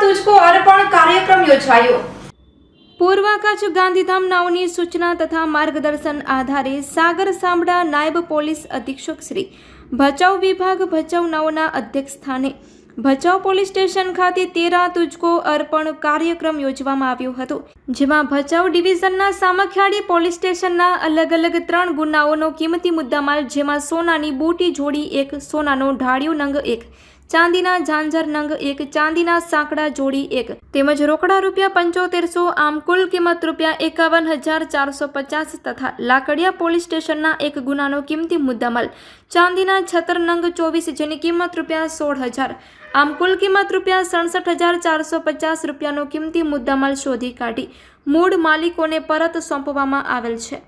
તુજકો અર્પણ કાર્યક્રમ યોજાયો. પૂર્વ કચ્છ ગાંધીધામ નાઓની સૂચના તથા માર્ગદર્શન આધારે સાગર સાંભળા નાયબ પોલીસ અધિક્ષક શ્રી ભચાઉ વિભાગ ભચાઉ નાઓના અધ્યક્ષ સ્થાને ભચાઉ પોલીસ સ્ટેશન ખાતે તેરા તુજકો અર્પણ કાર્યક્રમ યોજવામાં આવ્યો હતો, જેમાં ભચાઉ ડિવિઝનના સામખિયાળી પોલીસ સ્ટેશનના અલગ અલગ ત્રણ ગુનાઓનો કિંમતી મુદ્દામાલ, જેમાં સોનાની બૂટી જોડી એક, સોનાનો ઢાળિયો નંગ એક ચાંદીના ઝાંઝર નંગ એક, ચાંદીના સાંકડા જોડી એક. તેમજ રોકડા રૂપિયા પંચોતેરસો, આમ કુલ કિંમત રૂપિયા એકાવન હજાર ચારસો પચાસ તથા લાકડિયા પોલીસ સ્ટેશનના એક ગુનાનો કિંમતી મુદ્દામાલ. ચાંદીના છતર નંગ ચોવીસ જેની કિંમત રૂપિયા સોળ હજાર આમ કુલ કિંમત રૂપિયા સડસઠ હજાર ચારસો પચાસ રૂપિયાનો કિંમતી મુદ્દામાલ શોધી કાઢી. મૂળ માલિકોને પરત સોંપવામાં આવેલ છે.